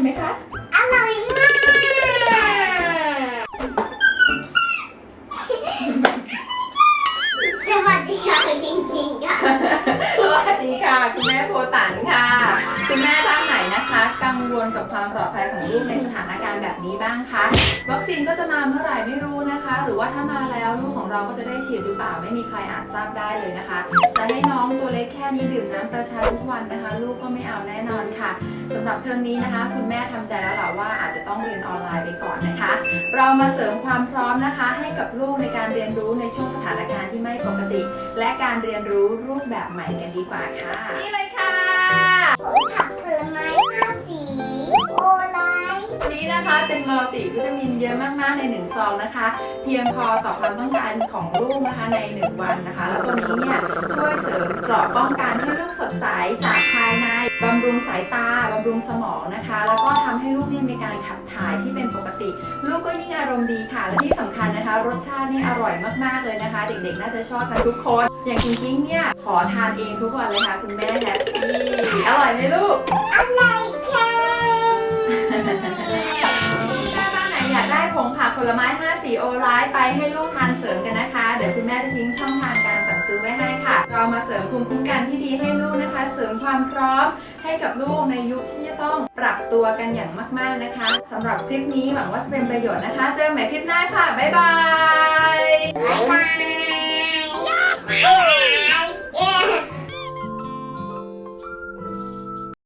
อยไหมคะ อร่อยมากสวัสดีค่ะจริงๆค่ะ สวัสดีค่ะ คุณแม่โพตันค่ะ คุณแม่ท่านไหนนะคะ กังวลกับความปลอดภัยของลูกในสถานการณ์แบบนี้บ้างคะวัคซีนก็จะมาเมื่อไหร่ไม่รู้นะคะ หรือว่าถ้ามาแล้วลูกของเราก็จะได้ฉีดหรือเปล่าไม่มีใครอาจทราบได้เลยนะคะ จะให้น้องตัวเล็ก แค่นี้ดื่มน้ำประชาทุกวันนะคะ ลูกก็ไม่เอาแน่นอนค่ะสำหรับเทอมนี้นะคะ คุณแม่ทำใจแล้วล่ะว่าอาจจะต้องเรียนออนไลน์ไปก่อนนะคะ เรามาเสริมความพร้อมนะคะ ให้กับลูกในการเรียนรู้ในช่วงสถานการณ์ที่ไม่ปกติ และการเรียนรู้รูปแบบใหม่กันดีกว่าค่ะนี่เลยค่ะผมผักผลไม้ห้าสีโอไลท์วันนี้นะคะเป็นมัลติวิตามินเยอะมากๆในหนึ่งซองนะคะ เพียงพอต่อความต้องการของลูกนะคะ ในหนึ่งวันนะคะ แล้วตัวนี้เนี่ยช่วยเสริมเกราะป้องกันให้ลูกสดใสจากภายในบำรุงสายตาบำรุงสมองนะคะ แล้วก็ทำให้ลูกเนี่ยมีการขับถ่ายที่เป็นปกติ ลูกก็ยิ่งอารมณ์ดีค่ะ และที่สำคัญนะคะ รสชาตินี่อร่อยมากๆเลยนะคะ เด็กๆ น่าจะชอบกันทุกคน อย่างจริงๆเนี่ยขอทานเองทุกวันเลยค่ะ คุณแม่แฮปปี้อร่อยไหมลูกอะไรแค่แม่บ้านไหนอยากได้ผงผักผลไม้5สีโอไลท์ไปให้ลูกทานเสริมกันนะคะเดี๋ ยวคุณแม่จะทิ้งช่องทางการสั่งซื้อไว้ให้ค่ะ เรามาเสริมภูมิคุ้มกันที่ดีให้ลูกนะคะ เสริมความพร้อมให้กับลูกในยุคที่จะต้องปรับตัวกันอย่างมากๆนะคะสำหรับคลิปนี้หวังว่าจะเป็นประโยชน์นะคะ เจอกันใหม่คลิปหน้าค่ะบายบายบ๊ายบาย บ๊ายบาย